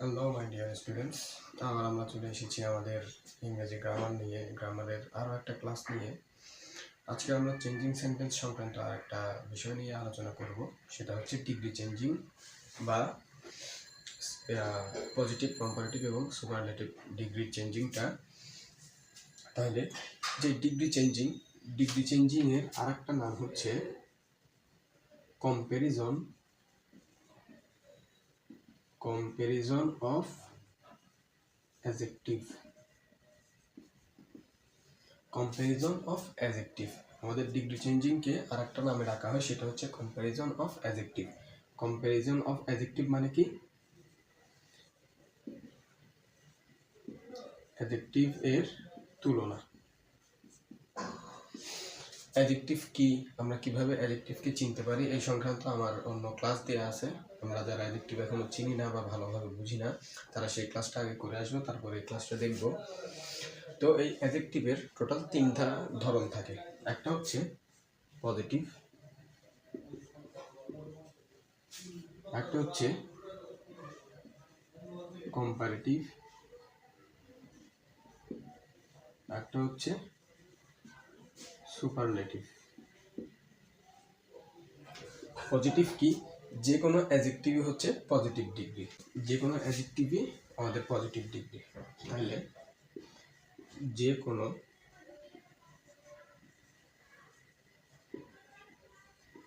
Hello my dear students আবার আমরা চলে এসেছি আমাদের ইংরেজি গ্রামার নিয়ে গ্রামারের আরও একটা ক্লাস নিয়ে। আজকে আমরা চেঞ্জিং সেন্টেন্স সংক্রান্ত আর একটা বিষয় নিয়ে আলোচনা করব। সেটা হচ্ছে ডিগ্রি চেঞ্জিং বা পজিটিভ কম্পারেটিভ এবং সুপারলেটিভ ডিগ্রি চেঞ্জিংটা তাহলে যে ডিগ্রি চেঞ্জিং ডিগ্রি চেঞ্জিংয়ের আর একটা নাম হচ্ছে comparison comparison of adjective. Comparison of adjective. আমাদের ডিগ্রি চেঞ্জিংকে আর একটা নামে ডাকা হয়, সেটা হচ্ছে comparison of adjective comparison of adjective মানে কি? অ্যাজেক্টিভ এর তুলনা। অ্যাজেক্টিভ কি? আমরা কীভাবে অ্যাজেক্টিভকে চিনতে পারি? এই সংক্রান্ত আমার অন্য ক্লাস দেওয়া আছে। আমরা যারা অ্যাজেক্টিভ এখনও চিনি না বা ভালোভাবে বুঝি না, তারা সেই ক্লাসটা আগে করে আসবে, তারপরে এই ক্লাসটা দেখব। তো এই অ্যাজেক্টিভের টোটাল তিনটা ধরন থাকে। একটা হচ্ছে পজিটিভ একটা হচ্ছে কম্পারেটিভ একটা হচ্ছে সুপারলেটিভ পজিটিভ কি? যে কোনো অ্যাজেক্টিভই হচ্ছে পজিটিভ ডিগ্রি যে কোনো অ্যাজেক্টিভই আমাদের পজিটিভ ডিগ্রি তাহলে যে কোনো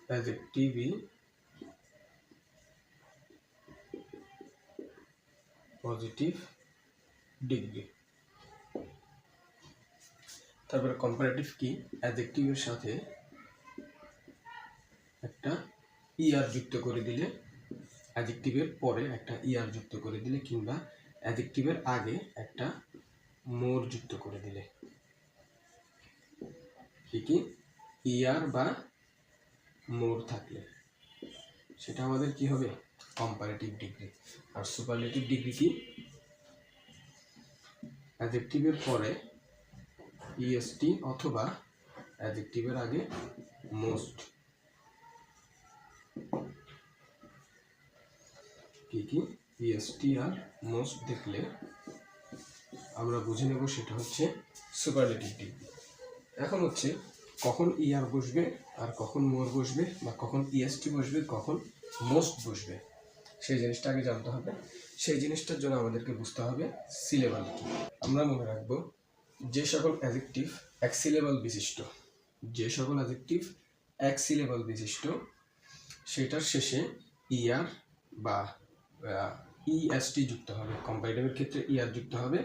অ্যাজেক্টিভই পজিটিভ ডিগ্রি তারপরে কম্পারেটিভ কি? অ্যাডজেক্টিভের সাথে ইআর যুক্ত করে দিলে অ্যাডজেক্টিভের পরে একটা ইআর যুক্ত করে দিলে কিংবা অ্যাডজেক্টিভের আগে একটা মোর যুক্ত করে দিলে। কি কি ইআর বা মোর থাকলে। সেটা আমাদের কি হবে? কম্পারেটিভ ডিগ্রি আর সুপারলেটিভ ডিগ্রি কি? অ্যাডজেক্টিভের পরে ইএসটি অথবা অ্যাডজেক্টিভের আগে মোস্ট কি কি? ইএসটি আর মোস্ট দেখলে আমরা বুঝে নেব সেটা হচ্ছে সুপারলেটিভ ডিগ্রি এখন হচ্ছে কখন ইআর বসবে আর কখন মোর বসবে বা কখন ইএসটি বসবে, কখন মোস্ট বসবে। সেই জিনিসটা আগে জানতে হবে। সেই জিনিসটার জন্য আমাদেরকে বুঝতে হবে সিলেবাল কি আমরা মনে রাখব যে সকল অ্যাজেক্টিভ এক সিলেবল বিশিষ্ট। যে সকল অ্যাজেক্টিভ এক সিলেবল বিশিষ্ট, সেটার শেষে ইআর বা ইএসটি যুক্ত হবে। কম্পারেটিভের ক্ষেত্রে ইআর যুক্ত হবে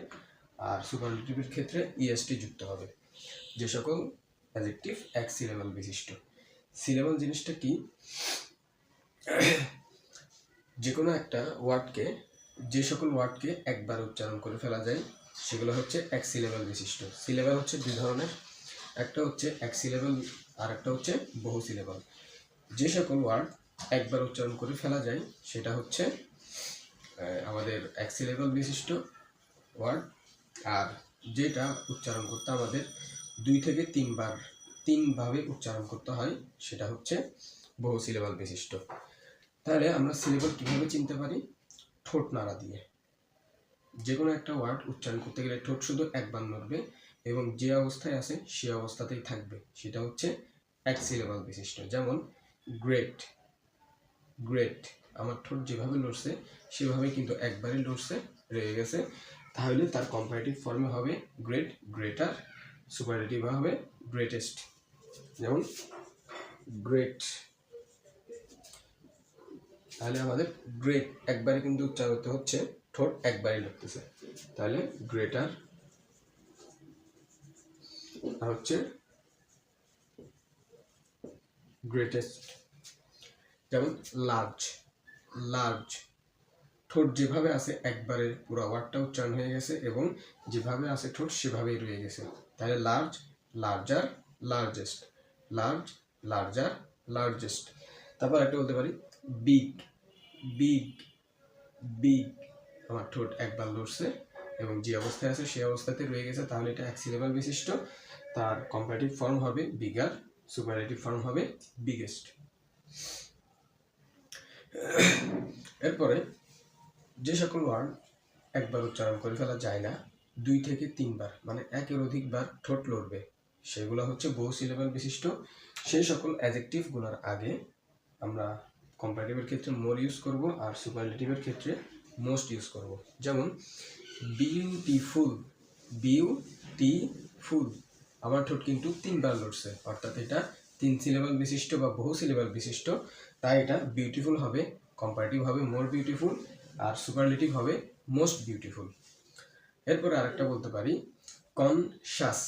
আর সুপারলেটিভের ক্ষেত্রে ইএসটি যুক্ত হবে। যে সকল অ্যাজেক্টিভ এক সিলেবল বিশিষ্ট। সিলেবল জিনিসটা কি? যে কোনো একটা ওয়ার্ডকে যে সকল ওয়ার্ডকে একবার উচ্চারণ করে ফেলা যায়, সেগুলো হচ্ছে এক সিলেবল বিশিষ্ট। সিলেবল হচ্ছে দুই ধরনের। একটা হচ্ছে এক সিলেবল আর একটা হচ্ছে বহু সিলেবল যে সকল ওয়ার্ড একবার উচ্চারণ করে ফেলা যায়, সেটা হচ্ছে আমাদের এক সিলেবল বিশিষ্ট ওয়ার্ড আর যেটা উচ্চারণ করতে আমাদের দুই থেকে তিনবার, তিনভাবে উচ্চারণ করতে হয়, সেটা হচ্ছে বহু সিলেবল বিশিষ্ট। তাহলে আমরা সিলেবল কীভাবে চিনতে পারি? ঠোঁট নাড়া দিয়ে। যে কোনো একটা ওয়ার্ড উচ্চারণ করতে গেলে ঠোঁট শুধু একবার নড়বে এবং যে অবস্থায় আছে, সে অবস্থাতেই থাকবে। সেটা হচ্ছে এক সিলেবল বিশিষ্ট। যেমন গ্রেট গ্রেট আমার ঠোঁট যেভাবে লড়ছে সেভাবে কিন্তু একবারই লড়ছে রয়ে গেছে। তাহলে তার কম্পারেটিভ ফর্মে হবে গ্রেট গ্রেটার সুপারেটিভ হবে গ্রেটেস্ট যেমন গ্রেট তাহলে আমাদের গ্রেট একবারে কিন্তু উচ্চারণ করতে হচ্ছে, ঠোঁট একবারই লাগতেছে তাহলে গ্রেটার আর হচ্ছে গ্রেটেস্ট যেমন লার্জ লার্জ ঠোঁট যেভাবে আছে একবারে পুরো ওয়ার্ডটা উচ্চারণ হয়ে গেছে এবং যেভাবে আছে ঠোঁট, সেভাবেই রয়ে গেছে। তাহলে large larger largest large larger largest তারপর একটা বলতে পারি বিগ বিগ বিগ আমার ঠোঁট একবার লড়ছে এবং যে অবস্থায় আছে সেই অবস্থাতে রয়ে গেছে। তাহলে এটা এক বিশিষ্ট। তার কম্পারেটিভ ফর্ম হবে বিগার সুপারেটিভ ফর্ম হবে বিগেস্ট এরপরে যে সকল ওয়ার্ড একবার উচ্চারণ করে ফেলা যায় না, দুই থেকে তিনবার মানে একের অধিকবার ঠোঁট লড়বে। সেগুলো হচ্ছে বহু সিলেবাল বিশিষ্ট। সেই সকল অ্যাজেক্টিভগুলোর আগে আমরা কম্পারেটিভের ক্ষেত্রে মোর ইউজ করব আর সুপারলেটিভের ক্ষেত্রে মোস্ট ইউজ করব। যেমন বিউটিফুল বিউটিফুল আমার ঠোঁট কিন্তু তিনবার লড়ছে, অর্থাৎ এটা তিন সিলেবাল বিশিষ্ট বা বহু সিলেবাল বিশিষ্ট। তাই এটা বিউটিফুল হবে কম্পারেটিভ হবে মোর বিউটিফুল আর সুপারলেটিভ হবে মোস্ট বিউটিফুল এরপরে আরেকটা বলতে পারি কনশাস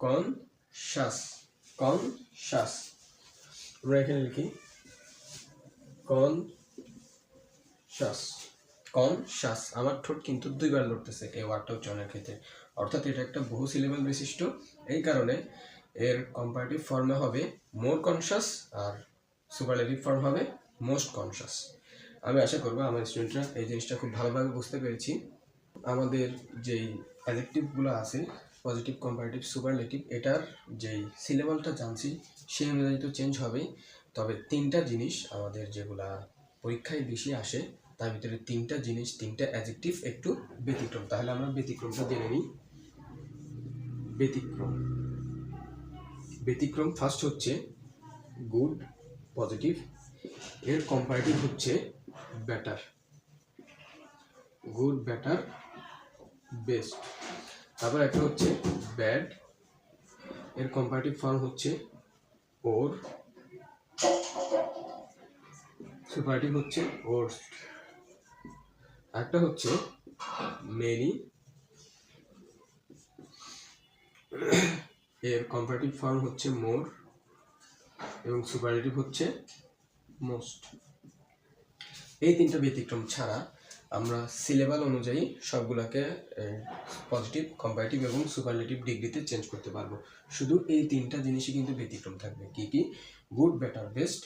কনশাস কনশাস আমরা এখানে লিখি কন শ্বাস কন শ্বাস আমার ঠোঁট কিন্তু দুইবার লড়তেছে এই ওয়ার্ডটা উচ্চারণের ক্ষেত্রে। অর্থাৎ এটা একটা বহু সিলেবাল বিশিষ্ট। এই কারণে এর কম্পারেটিভ ফর্মে হবে মোর কনশাস আর সুপারলেটিভ ফর্ম হবে মোস্ট কনশাস। আমি আশা করব আমার স্টুডেন্টরা এই জিনিসটা খুব ভালোভাবে বুঝতে পেরেছি। আমাদের যেই অ্যাজেক্টিভগুলো আছে, পজিটিভ কম্পারেটিভ সুপারলেটিভ এটার যেই সিলেবালটা জানছি, সেই অনুযায়ী তো চেঞ্জ হবেই। তবে তিনটা জিনিস আমাদের যেগুলা পরীক্ষায় বেশি আসে, তার ভিতরে তিনটা জিনিস, তিনটা অ্যাজেক্টিভ একটু ব্যতিক্রম। তাহলে আমরা ব্যতিক্রমটা জেনে নিই। ব্যতিক্রম। ব্যতিক্রম ফার্স্ট হচ্ছে গুড পজিটিভ, এর কম্পারেটিভ হচ্ছে বেটার গুড বেটার বেস্ট তারপর একটা হচ্ছে ব্যাড এর কম্পারেটিভ ফর্ম হচ্ছে ওর সুপারটিভ হচ্ছে ওর্স্ট একটা হচ্ছে মেনি এর কম্পারেটিভ ফর্ম হচ্ছে মোর এবং সুপারিটিভ হচ্ছে মোস্ট এই তিনটা ব্যতিক্রম ছাড়া আমরা সিলেবাল অনুযায়ী সবগুলোকে পজিটিভ কম্পারেটিভ এবং সুপারলেটিভ ডিগ্রিতে চেঞ্জ করতে পারব। শুধু এই তিনটা জিনিসই কিন্তু ব্যতিক্রম থাকবে। কি কি? Good better best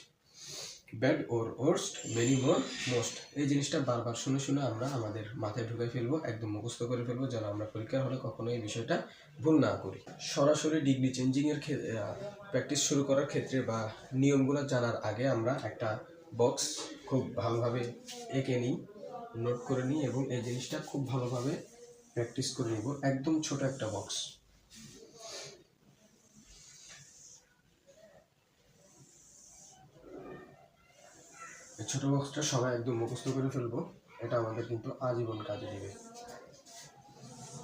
bad worse worst many more most এই জিনিসটা বারবার শুনে শুনে আমরা আমাদের মাথায় ঢুকে ফেলব, একদম মুখস্থ করে ফেলব, যেন আমরা পরীক্ষার হলে কখনো এই বিষয়টা ভুল না করি। সরাসরি ডিগ্রি চেঞ্জিংয়ের প্র্যাকটিস শুরু করার ক্ষেত্রে বা নিয়মগুলো জানার আগে আমরা একটা বক্স খুব ভালোভাবে এঁকে নিই নোট করে নিই এবং এই জিনিসটা খুব ভালোভাবে প্র্যাকটিস করে নিব। একদম ছোট একটা বক্স ছোট বক্সটা সবাই একদম মুখস্থ করে ফেলব। এটা আমাদের কিন্তু আজীবন কাজে দেবে।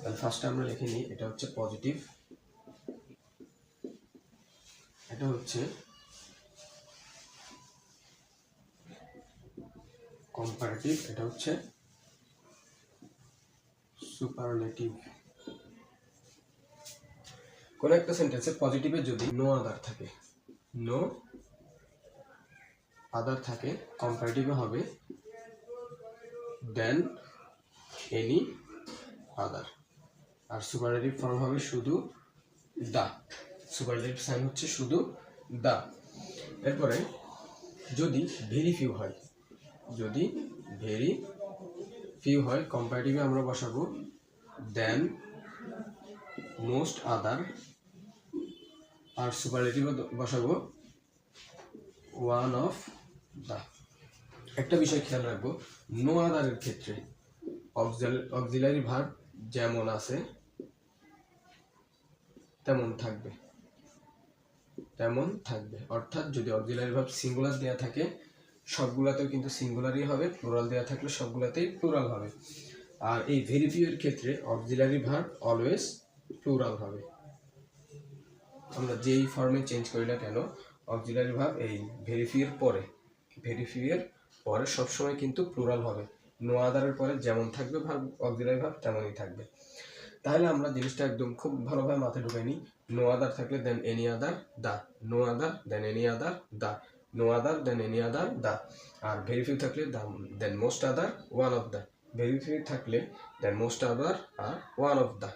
তাহলে ফার্স্টে আমরা লিখে নিই, এটা হচ্ছে পজিটিভ এটা হচ্ছে কম্পারেটিভ এটা হচ্ছে সুপারলেটিভ কোনো একটা সেন্টেন্সে পজিটিভে যদি নো আদার থাকে নো আদার থাকে কম্পারেটিভে হবে দেন এনি আদার আর সুপারলেটিভ ফর্ম হবে শুধু দা সুপারলেটিভ সাইন হচ্ছে শুধু দা এরপরে, যদি ভেরি ফিউ হয়, যদি ভেরি ফিউ হয় কম্পারেটিভে আমরা বসাবো দেন মোস্ট আদার আর সুপারলেটিভে বসাবো ওয়ান অফ একটা বিষয় খেয়াল রাখব নো আদারের ক্ষেত্রে অক্সিলারি ভার্ব যেমন আছে, তেমন থাকবে। তেমন থাকবে। অর্থাৎ যদি অক্সিলারি ভার্ব সিঙ্গুলার দেওয়া থাকে, সবগুলাতেও কিন্তু সিঙ্গুলারই হবে প্লুরাল দেওয়া থাকলে সবগুলাতেই প্লুরাল হবে। আর এই ভেরিফিউর ক্ষেত্রে অক্সিলারি ভার্ব অলওয়েজ প্লুরাল হবে। আমরা যেই ফর্মে চেঞ্জ করি না কেন, অক্সিলারি ভার্ব এই ভেরিফিউর পরে। ভেরিফিউর পরে সবসময় কিন্তু প্লুরাল হবে। নো আদারের পরে যেমন থাকবে ভার্ব অক্সিলারি ভার্ব তেমনই থাকবে। তাহলে আমরা জিনিসটা একদম খুব ভালোভাবে মাথায় ঢুকাই নিই। নো আদার থাকলে than any other the no other than any other the no other than any other the R very few থাকলে the than most other one of the very few থাকলে দেন মোস্ট আদার আর one of the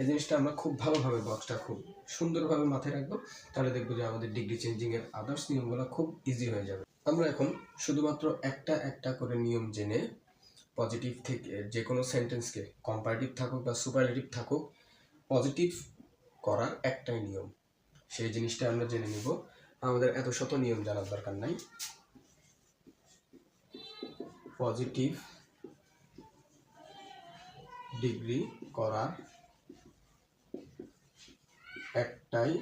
এই জিনিসটা আমরা খুব ভালোভাবে বক্সটা খুব সুন্দরভাবে মাথায় রাখব। তাহলে দেখব যে আমাদের ডিগ্রি চেঞ্জিংয়ের আদার্স নিয়মগুলো খুব ইজি হয়ে যাবে। আমরা এখন শুধুমাত্র একটা একটা করে নিয়ম জেনে পজিটিভ থেকে যে কোনো সেন্টেন্সকে কম্পারেটিভ থাকুক বা সুপারলেটিভ থাকুক পজিটিভ করার একটাই নিয়ম। সেই জিনিসটা আমরা জেনে নিব। আমাদের এত শত নিয়ম জানার দরকার নাই। পজিটিভ ডিগ্রি করার একটাই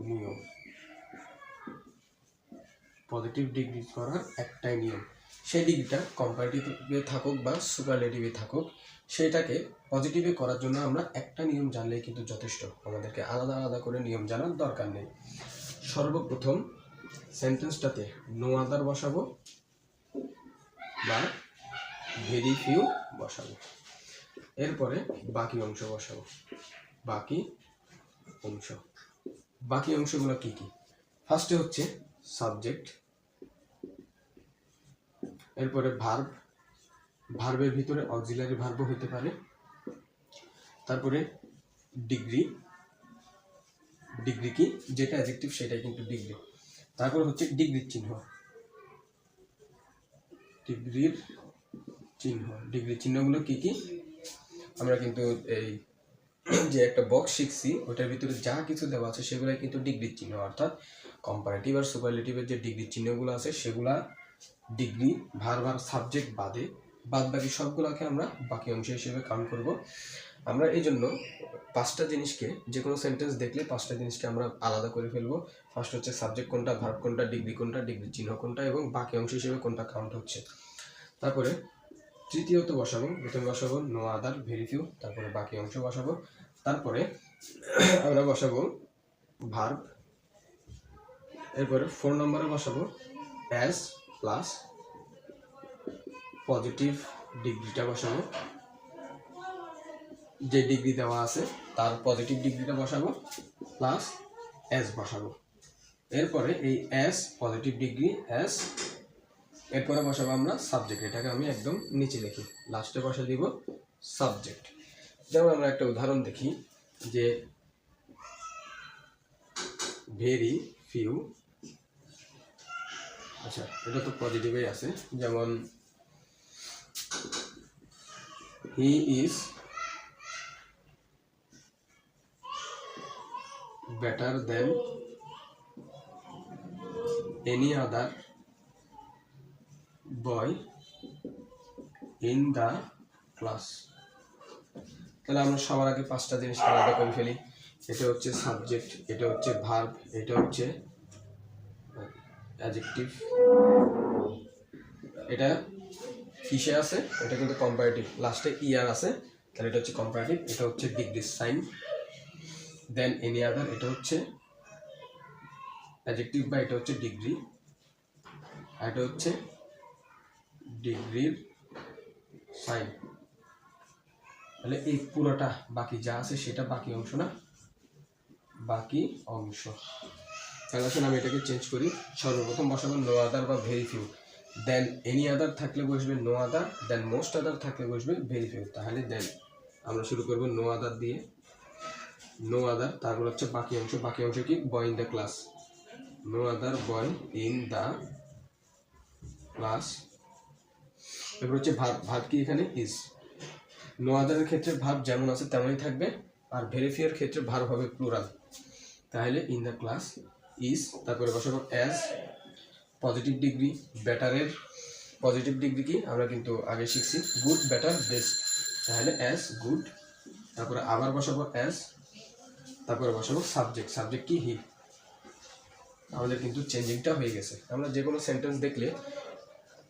নিয়ম। পজিটিভ ডিগ্রি করার একটাই নিয়ম। সেই ডিগ্রিটা কম্পারেটিভে থাকুক বা সুপারলেটিভে থাকুক সেটাকে পজিটিভে করার জন্য আমরা একটা নিয়ম জানলেই কিন্তু যথেষ্ট। আমাদেরকে আলাদা আলাদা করে নিয়ম জানার দরকার নেই। সর্বপ্রথম সেন্টেন্সটাতে নো আদার বসাবো বা ভেরি ফিউ বসাবো। এরপরে বাকি অংশ বসাবো। বাকি অংশ। বাকি অংশগুলো কি কি? ফার্স্টে হচ্ছে সাবজেক্ট। এরপরে ভার্ব, ভার্বের ভিতরে অক্সিলারি ভার্বও হতে পারে। তারপরে ডিগ্রি ডিগ্রি কি? যেটা অ্যাজেক্টিভ সেটাই কিন্তু ডিগ্রি। তারপর হচ্ছে ডিগ্রির চিহ্ন। ডিগ্রির চিহ্ন। ডিগ্রির চিহ্নগুলো কি কি? আমরা কিন্তু এই যে একটা বক্স শিখছি, ওটার ভিতরে যা কিছু দেওয়া আছে সেগুলো কিন্তু ডিগ্রির চিহ্ন, অর্থাৎ কম্পারেটিভ আর সুপারলেটিভের যে ডিগ্রির চিহ্নগুলো আছে, সেগুলা ডিগ্রি ভার ভার সাবজেক্ট বাদে বাদ বাকি সবগুলোকে আমরা বাকি অংশ হিসেবে কাউন্ট করব। আমরা এই জন্য পাঁচটা জিনিসকে, যে কোনো সেন্টেন্স দেখলে পাঁচটা জিনিসকে আমরা আলাদা করে ফেলব। ফার্স্ট হচ্ছে সাবজেক্ট কোনটা ভার্ব কোনটা ডিগ্রি কোনটা ডিগ্রি চিহ্ন কোনটা এবং বাকি অংশ হিসেবে কোনটা কাউন্ট হচ্ছে। তারপরে তৃতীয়ত বসাবো, প্রথমে বসাবো নো আদার ভেরি ফিউ তারপরে বাকি অংশ বসাবো। তারপরে আমরা বসাবো ভার্ব এরপরে ফোর নম্বরে বসাবো অ্যাজ প্লাস পজিটিভ ডিগ্রিটা বসাবো। যে ডিগ্রি দেওয়া আছে, তার পজিটিভ ডিগ্রিটা বসাবো প্লাস এস বসাবো। এরপরে এই এস পজিটিভ ডিগ্রি এস এরপরে বসাবো আমরা সাবজেক্ট এটাকে আমি একদম নিচে লিখি। লাস্টে বসা দিব সাবজেক্ট যেমন আমরা একটা উদাহরণ দেখি, যে ভেরি ফিউ আচ্ছা এটা তো পজিটিভেই আছে, যেমন he is better than any other boy in the class. তাহলে আমরা সবার আগে পাঁচটা জিনিস আলাদা করে ফেলি। এটা হচ্ছে সাবজেক্ট এটা হচ্ছে ভার্ব এটা হচ্ছে অ্যাডজেক্টিভ এটা কিসে আছে? এটা কিন্তু কম্পারেটিভ লাস্টে ইয়ার আছে, তাহলে এটা হচ্ছে কম্পারেটিভ এটা হচ্ছে degree sign than any other এটা হচ্ছে অ্যাডজেক্টিভ বা এটা হচ্ছে ডিগ্রি আর এটা হচ্ছে ডিগ্রির সাইন তাহলে এই পুরোটা বাকি যা আছে সেটা বাকি অংশ না? বাকি অংশ। তাহলে আসলে আমি এটাকে চেঞ্জ করি। সর্বপ্রথম বসাবো নো আদার বা very few than any other থাকলে বসবে নো আদার দেন মোস্ট আদার থাকলে বসবে ভেরি ফিউ তাহলে দেন আমরা শুরু করব নো আদার দিয়ে। নো আদার তারপর হচ্ছে বাকি অংশ। বাকি অংশ কি? Boy in the class no other boy in the class এরপর হচ্ছে ভাব ভাব কি এখানে? ইজ নো আদারের ক্ষেত্রে ভাব যেমন আছে তেমনই থাকবে, আর ভেরিফিয়ার ক্ষেত্রে ভার হবে প্লুরাল তাহলে ইন দ্য ক্লাস ইজ তারপরে বসাবো অ্যাজ পজিটিভ ডিগ্রি ব্যাটারের পজিটিভ ডিগ্রি কি? আমরা কিন্তু আগে শিখছি গুড ব্যাটার বেস্ট তাহলে অ্যাজ গুড তারপরে আবার বসাবো অ্যাজ তারপরে বসাবো সাবজেক্ট সাবজেক্ট কি? হি আমাদের কিন্তু চেঞ্জিংটা হয়ে গেছে। আমরা যে কোনো সেন্টেন্স দেখলে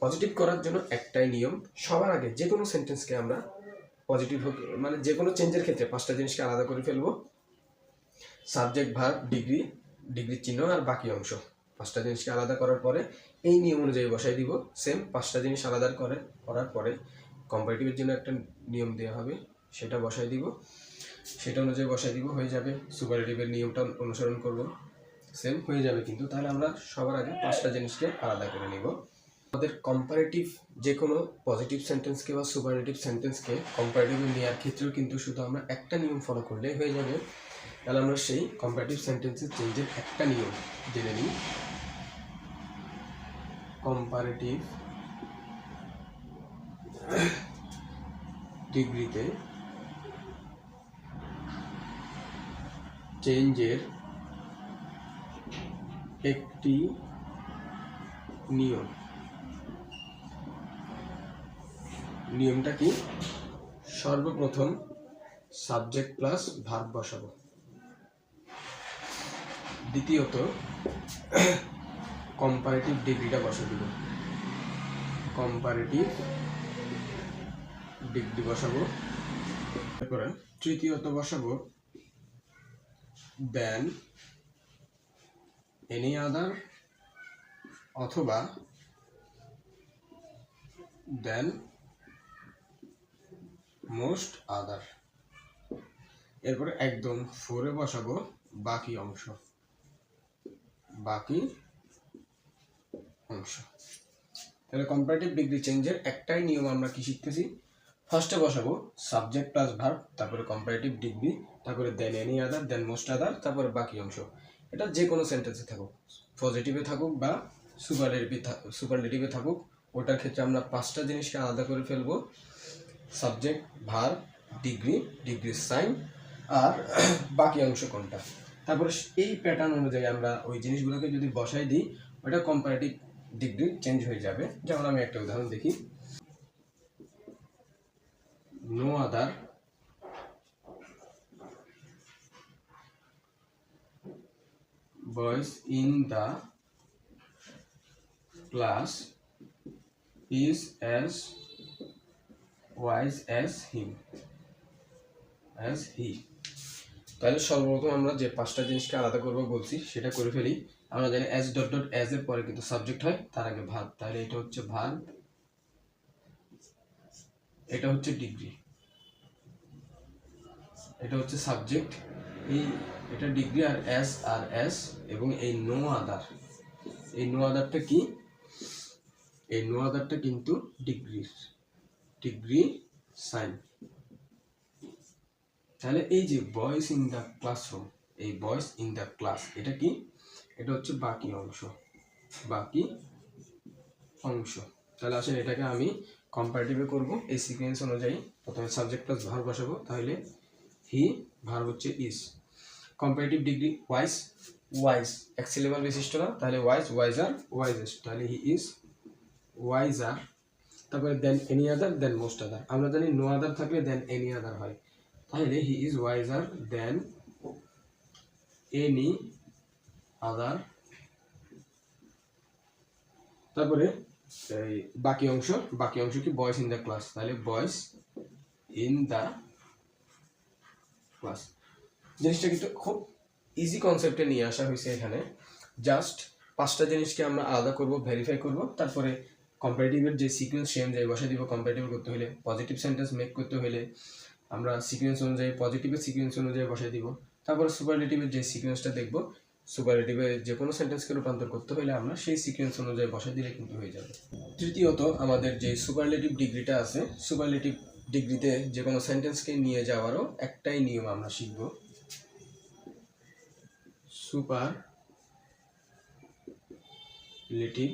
পজিটিভ করার জন্য একটাই নিয়ম, সবার আগে যে কোনো সেন্টেন্সকে আমরা পজিটিভ হোক মানে যে কোনো চেঞ্জের ক্ষেত্রে পাঁচটা জিনিসকে আলাদা করে ফেলব। সাবজেক্ট ভার ডিগ্রি ডিগ্রির চিহ্ন আর বাকি অংশ। পাঁচটা জিনিসকে আলাদা করার পরে এই নিয়ম অনুযায়ী বসাই দিব। সেম পাঁচটা জিনিস আলাদা করে, করার পরে কম্পারেটিভের জন্য একটা নিয়ম দেওয়া হবে, সেটা বসাই দিব। সেটা অনুযায়ী বসাই দিব, হয়ে যাবে। সুপারেটিভের নিয়মটা অনুসরণ করব। সেম হয়ে যাবে কিন্তু। তাহলে আমরা সবার আগে পাঁচটা জিনিসকে আলাদা করে নিব। আমাদের কম্পারেটিভ যে কোনো পজিটিভ সেন্টেন্সকে বা সুপারেটিভ সেন্টেন্সকে কম্পারেটিভ নেওয়ার ক্ষেত্রেও কিন্তু শুধু আমরা একটা নিয়ম ফলো করলে হয়ে যাবে। তাহলে আমরা সেই কম্পারেটিভ সেন্টেন্সের চেঞ্জের একটা নিয়ম জেনে নিই। কম্পারেটিভ ডিগ্রিতে চেঞ্জের একটি নিয়ম। নিয়মটা কি? সর্বপ্রথম সাবজেক্ট প্লাস ভার্ব বসাবো। দ্বিতীয়ত কম্পারেটিভ ডিগ্রিটা বসে দিব। কম্পারেটিভ ডিগ্রি বসাবো। তারপরে তৃতীয়ত বসাবো দেন এনি আদার অথবা দেন মোস্ট আদার। এরপরে একদম ফোরে বসাবো বাকি অংশ। বাকি অংশ। তাহলে কম্পারেটিভ ডিগ্রি চেঞ্জের একটাই নিয়ম আমরা কি শিখতেছি? ফার্স্টে বসাবো সাবজেক্ট প্লাস ভার্ব তারপরে কম্পারেটিভ ডিগ্রি তারপরে দেন এনি আদার দেন মোস্ট আদার তারপরে বাকি অংশ। এটা যে কোনো সেন্টেন্সে থাকুক। পজিটিভে থাকুক বা সুপারলেটিভে সুপারলেটিভে থাকুক, ওটার ক্ষেত্রে আমরা পাঁচটা জিনিসকে আলাদা করে ফেলব। সাবজেক্ট, ভার, ডিগ্রি ডিগ্রি সাইন আর বাকি অংশ কোনটা? তারপরে এই প্যাটার্ন অনুযায়ী আমরা ওই জিনিসগুলোকে যদি বসাই দিই, ওটা কম্পারেটিভ ডিগ্রি চেঞ্জ হয়ে যাবে। যেমন আমি একটা উদাহরণ দেখি। No other boys in the class is as wise as him as he. তাহলে সর্বপ্রথম আমরা যে পাঁচটা জিনিসকে আলাদা করব বলছি, সেটা করে ফেলি। আমরা জানি এস ডট ডট এস এর পরে কিন্তু সাবজেক্ট হয়, তার আগে ভাগ তাহলে এটা হচ্ছে ভাগ এটা হচ্ছে ডিগ্রি এটা হচ্ছে সাবজেক্ট এই, এটা ডিগ্রি আর এস আর এস এবং এই নো আদার এই নো আদারটা কি? এই নো আদারটা কিন্তু ডিগ্রির ডিগ্রি সাইন। তাহলে এই যে বয়েস ইন দ্য ক্লাসরুম, এই বয়েস ইন দ্য ক্লাস, এটা কি? এটা হচ্ছে বাকি অংশ বাকি অংশ। তাহলে আসলে এটাকে আমি কম্পারেটিভে করব। এই সিকোয়েন্স অনুযায়ী প্রথমে সাবজেক্ট প্লাস ভার বসাবো, তাহলে হি ভার হচ্ছে is comparative degree wise wise এক সিলেবাল বিশিষ্ট না, তাহলে ওয়াইজ ওয়াইজার ওয়াইজেস্ট তাহলে হি ইজ ওয়াইজার তারপরে দেন এনি আদার দেন মোস্ট আদার আমরা জানি নো আদার থাকলে দেন এনি আদার হয়। তাহলে he is wiser than any other তারপরে বাকি অংশ বাকি অংশ কি বয়েস ইন দ্য ক্লাস তাহলে বয়েস ইন দ্য ক্লাস জিনিসটা কিন্তু খুব ইজি কনসেপ্টে নিয়ে আসা হয়েছে এখানে। জাস্ট পাঁচটা জিনিসকে আমরা আলাদা করব ভেরিফাই করব। তারপরে কম্পারেটিভের যে সিকোয়েন্স সে অনুযায়ী বসাই দিব কম্পারেটিভ করতে হলে। পজিটিভ সেন্টেন্স মেক করতে হলে আমরা সিকোয়েন্স অনুযায়ী পজিটিভের সিকোয়েন্স অনুযায়ী বসাই দিব। তারপরে সুপারলেটিভের যে সিকোয়েন্সটা দেখব সুপারলেটিভে যে কোনো সেন্টেন্সকে রূপান্তর করতে হলে আমরা সেই সিকোয়েন্স অনুযায়ী বসাই দিলে কিন্তু হয়ে যাবে। তৃতীয়ত, আমাদের যে সুপারলেটিভ ডিগ্রিটা আছে সুপারলেটিভ ডিগ্রিতে যে কোনো সেন্টেন্সকে নিয়ে যাওয়ারও একটাই নিয়ম আমরা শিখব। সুপার লেটিভ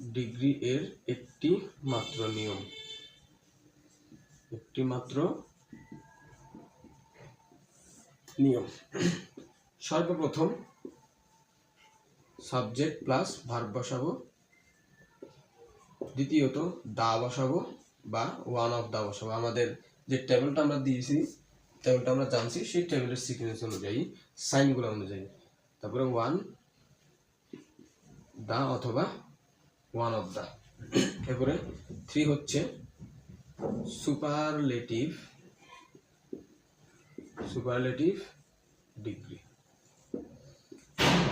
ডিগ্রি এর একটি মাত্র নিয়ম। একটি মাত্র নিয়ম। সর্বপ্রথম সাবজেক্ট প্লাস ভার্ব বসাবো। দ্বিতীয়ত দা বসাবো বা ওয়ান অফ দা বসাবো। আমাদের যে টেবিলটা আমরা দিয়েছি টেবিলটা আমরা জানছি, সেই টেবিলের সিকোয়েন্স অনুযায়ী সাইনগুলো অনুযায়ী। তারপরে ওয়ান দা অথবা ওয়ান অফ দা এরপরে থ্রি হচ্ছে সুপারলেটিভ সুপারলেটিভ ডিগ্রি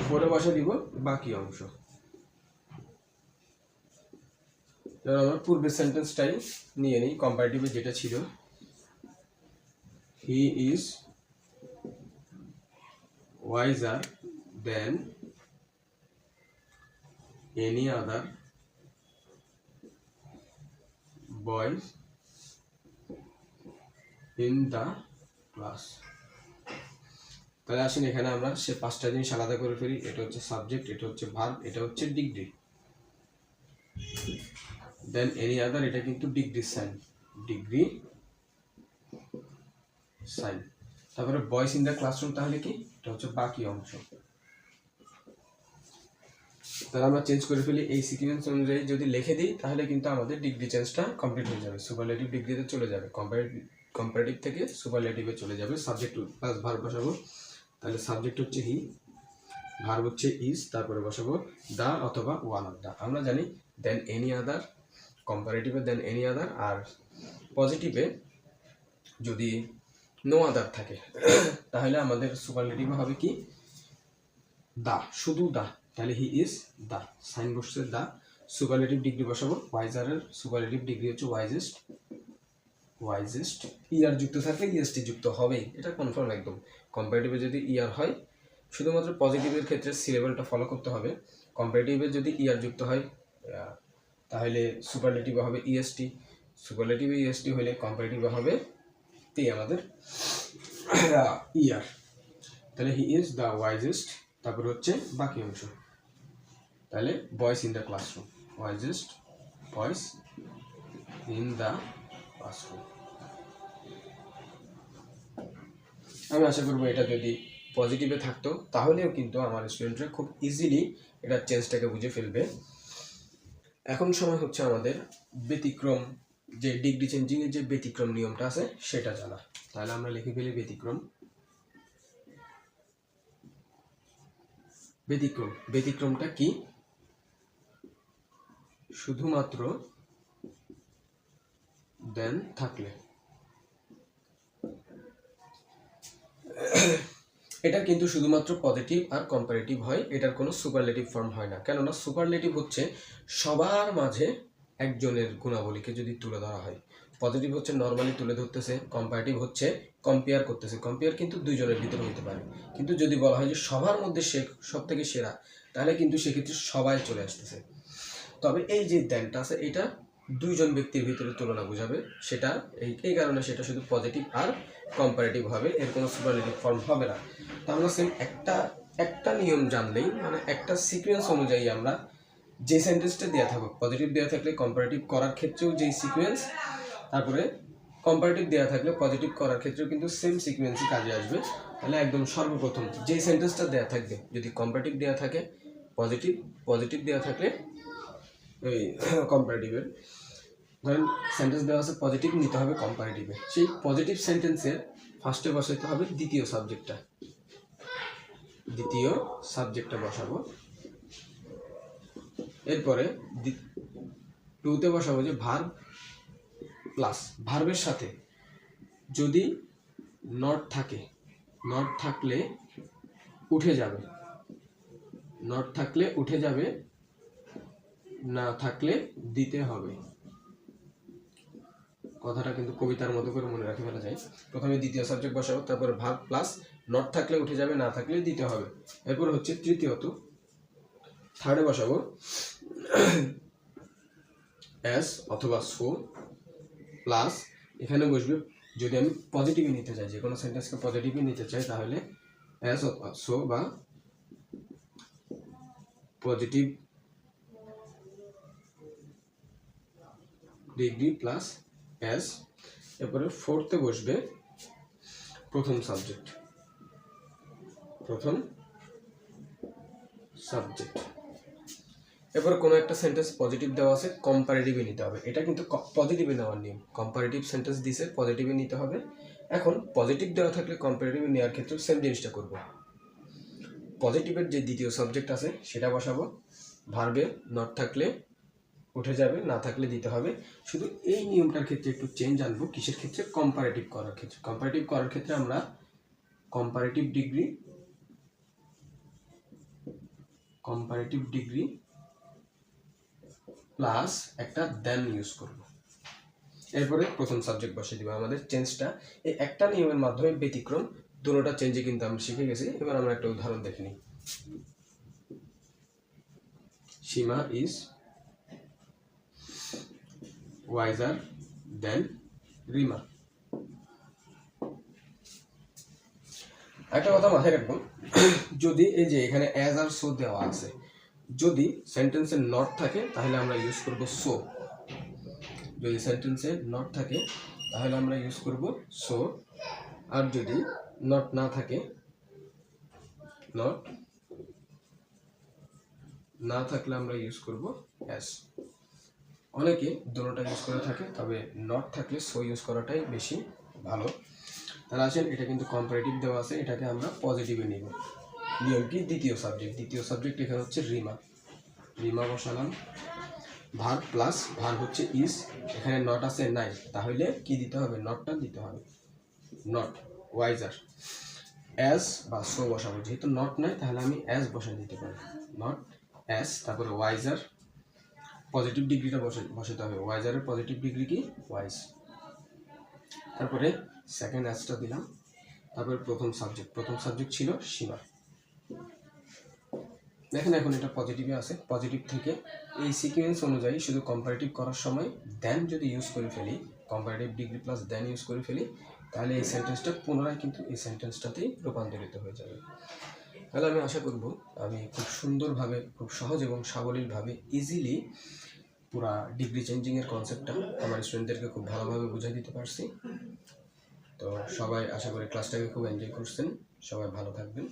ফোরে বসে দিব বাকি অংশ। আমরা পূর্বের সেন্টেন্সটাই নিয়ে নিই কম্পারেটিভে যেটা ছিল। He is wiser than any other boys in the class তাহলে আসেন এখানে আমরা সে পাঁচটা জিনিস আলাদা করে ফেলি। এটা হচ্ছে সাবজেক্ট এটা হচ্ছে ভার্ব এটা হচ্ছে ডিগ্রি দেন এনি আদার এটা কিন্তু ডিগ্রি সাইন ডিগ্রি সাইন তারপরে বয়েস ইন দ্য ক্লাসরুম তাহলে কি? এটা হচ্ছে বাকি অংশ। তাহলে আমরা চেঞ্জ করে ফেলি এই সিকুয়েন্স অনুযায়ী যদি লিখে দিই, তাহলে কিন্তু আমাদের ডিগ্রি চেঞ্জটা কমপ্লিট হয়ে যাবে। সুপারলেটিভ ডিগ্রিতে চলে যাবে। কম্পারেটিভ কম্পারেটিভ থেকে সুপারলেটিভে চলে যাবে। সাবজেক্ট প্লাস ভার বসাবো। তাহলে সাবজেক্ট হচ্ছে হি ভার হচ্ছে ইজ তারপরে বসাবো দা অথবা ওয়ান অফ দা আমরা জানি দেন এনি আদার কম্পারেটিভে দেন এনি আদার আর পজিটিভে যদি নো আদার থাকে, তাহলে আমাদের সুপারলেটিভ হবে কি? দা শুধু দা তাহলে হি ইজ দা সাইন বসছে দা সুপারলেটিভ ডিগ্রি বসাবো ওয়াইজারের সুপারলেটিভ ডিগ্রি হচ্ছে ওয়াইজেস্ট ওয়াইজেস্ট ইয়ার যুক্ত থাকলে ইএসটি যুক্ত হবেই, এটা কনফার্ম একদম। কম্পারেটিভে যদি ইয়ার হয়, শুধুমাত্র পজিটিভের ক্ষেত্রে সি লেভেলটা ফলো করতে হবে। কম্পারেটিভে যদি ইয়ার যুক্ত হয় তাহলে সুপারলেটিভে হবে ইএসটি সুপারলেটিভে ইএসটি হলে কম্পারেটিভে হবে তে আমাদের ইয়ার তাহলে হি ইজ দ্য ওয়াইজেস্ট তারপর হচ্ছে বাকি অংশ। তাহলে boys in the classroom wisest boys in the classroom আমি আশা করব এটা যদি পজিটিভে থাকতো, তাহলেও কিন্তু আমার স্টুডেন্টরা খুব ইজিলি এটা চেঞ্জটাকে বুঝে ফেলবে। এখন সময় হচ্ছে আমাদের ব্যতিক্রম, যে ডিগ্রি চেঞ্জিংয়ের যে ব্যতিক্রম নিয়মটা আছে, সেটা জানা। তাহলে আমরা লিখে ফেলি ব্যতিক্রম। ব্যতিক্রম। ব্যতিক্রমটা কি? শুধুমাত্র দেন থাকলে। এটা কিন্তু শুধুমাত্র পজিটিভ আর কম্পারেটিভ হয়, এটার কোনো সুপারলেটিভ ফর্ম হয় না। কেননা সুপারলেটিভ হচ্ছে সবার মাঝে একজনের গুণাবলীকে যদি তুলে ধরা হয়। পজিটিভ হচ্ছে নর্মালি তুলে ধরতেছে কম্পারেটিভ হচ্ছে কম্পেয়ার করতেছে। কম্পেয়ার কিন্তু দুইজনের ভিতরে হতে পারে। কিন্তু যদি বলা হয় যে সবার মধ্যে সে সব থেকে সেরা, তাহলে কিন্তু সেক্ষেত্রে সবাই চলে আসতেছে। তবে এই যে দেনটা আছে, এটা দুইজন ব্যক্তির ভিতরে তুলনা বোঝাবে। সেটা এই এই কারণে সেটা শুধু পজিটিভ আর কম্পারেটিভ হবে, এর কোনো সুপারলেটিভ ফর্ম হবে না। তো আমরা সেম একটা একটা নিয়ম জানলেই মানে একটা সিকোয়েন্স অনুযায়ী আমরা যে সেন্টেন্সটা দেওয়া থাকুক পজিটিভ দেওয়া থাকলে কম্পারেটিভ করার ক্ষেত্রেও যেই সিকোয়েন্স তারপরে কম্পারেটিভ দেওয়া থাকলে পজিটিভ করার ক্ষেত্রেও কিন্তু সেম সিকোয়েন্সই কাজে আসবে। তাহলে একদম সর্বপ্রথম যেই সেন্টেন্সটা দেওয়া থাকবে, যদি কম্পারেটিভ দেওয়া থাকে পজিটিভ পজিটিভ দেওয়া থাকলে ওই কম্পারেটিভের ধরেন সেন্টেন্স দেওয়া আছে পজিটিভ নিতে হবে কম্পারেটিভে সেই পজিটিভ সেন্টেন্সের ফার্স্টে বসাইতে হবে দ্বিতীয় সাবজেক্টটা দ্বিতীয় সাবজেক্টটা বসাবো। এরপরে টুতে বসাবো যে ভার্ব প্লাস ভার্বের সাথে যদি নট থাকে নট থাকলে উঠে যাবে। নট থাকলে উঠে যাবে না থাকলে দিতে হবে। কথাটা কিন্তু কবিতার মতো করে মনে রাখে ফেলা যায়। প্রথমে দ্বিতীয় সাবজেক্ট বসাবো তারপরে ভাগ প্লাস নট থাকলে উঠে যাবে, না থাকলে দিতে হবে। এরপর হচ্ছে তৃতীয়ত থার্ডে বসাবো অ্যাস অথবা সো প্লাস এখানে বসবে, যদি আমি পজিটিভই নিতে চাই যে কোনো সেন্টেন্সকে পজিটিভই নিতে চাই, তাহলে অথবা সো বা পজিটিভ ডিগ্রি প্লাস অ্যাস এরপরে ফোর্থে বসবে প্রথম সাবজেক্ট। প্রথম সাবজেক্ট। এবার কোনো একটা সেন্টেন্স পজিটিভ দেওয়া আছে কম্পারেটিভে নিতে হবে। এটা কিন্তু পজিটিভে নেওয়ার নিয়ম। কম্পারেটিভ সেন্টেন্স দিছে পজিটিভে নিতে হবে। এখন পজিটিভ দেওয়া থাকলে কম্পারেটিভে নেওয়ার ক্ষেত্রে সেম জিনিসটা করব। পজিটিভের যে দ্বিতীয় সাবজেক্ট আছে, সেটা বসাবো। ভার্বে নট থাকলে উঠে যাবে, না থাকলে দিতে হবে। শুধু এই নিয়মটার ক্ষেত্রে একটু চেঞ্জ আনব, কিসের ক্ষেত্রে? কম্পারেটিভ করার ক্ষেত্রে। কম্পারেটিভ করার ক্ষেত্রে আমরা comparative degree comparative degree plus একটা দেন ইউজ করব। এরপরে প্রথম সাবজেক্ট বসিয়ে দিব। আমাদের চেঞ্জটা এই একটা নিয়মের মাধ্যমে ব্যতিক্রম, দুটোটা চেঞ্জে কিন্তু আমরা শিখে গেছি। এবার আমরা একটা উদাহরণ দেখে নিই। Sima is wiser than Rima একটা কথা মাথায় রাখব যদি এই যে এখানে অ্যাজ আর সো দেওয়া আছে, যদি সেন্টেন্সে নট থাকে, তাহলে আমরা ইউজ করব সো যদি সেন্টেন্সে নট থাকে, তাহলে আমরা ইউজ করব সো আর যদি নট না থাকে নট না থাকলে আমরা ইউজ করব অ্যাস অনেকে দুটোটা ইউজ করে থাকে, তবে নট থাকলে সো ইউজ করাটাই বেশি ভালো। তাহলে আসেন, এটা কিন্তু কম্পারেটিভ দেওয়া আছে, এটাকে আমরা পজিটিভে নিব। নিয়ম কি? দ্বিতীয় সাবজেক্ট দ্বিতীয় সাবজেক্ট এখানে হচ্ছে রিমা রিমা বসালাম। ভার প্লাস ভার হচ্ছে ইস এখানে নট আছে, নাই। তাহলে কি দিতে হবে? নটটা দিতে হবে। নট ওয়াইজার অ্যাজ বা সো বসাবো। যেহেতু নট নাই, তাহলে আমি অ্যাজ বসে দিতে পারি। নট অ্যাজ তারপরে ওয়াইজার পজিটিভ ডিগ্রিটা বসে বসাতে হবে। ওয়াইজারের পজিটিভ ডিগ্রি কি? ওয়াইজ তারপরে সেকেন্ড অ্যাজটা দিলাম। তারপরে প্রথম সাবজেক্ট প্রথম সাবজেক্ট ছিল সীমা। দেখেন এখন এটা পজিটিভে আছে। পজিটিভ থেকে এই সিকোয়েন্স অনুযায়ী শুধু কম্পারেটিভ করার সময় দেন যদি ইউজ করে ফেলি comparative degree plus than use করে ফেলি, তাহলে এই সেন্টেন্সটা পুনরায় কিন্তু এই সেন্টেন্সটাতেই রূপান্তরিত হয়ে যাবে। তাহলে আমি আশা করব আমি খুব সুন্দরভাবে, খুব সহজ এবং সাবলীলভাবে ইজিলি পুরা ডিগ্রি চেঞ্জিংয়ের কনসেপ্টটা আমার স্টুডেন্টদেরকে খুব ভালোভাবে বুঝে দিতে পারছি। তো সবাই আশা করি ক্লাসটাকে খুব এনজয় করছেন। সবাই ভালো থাকবেন।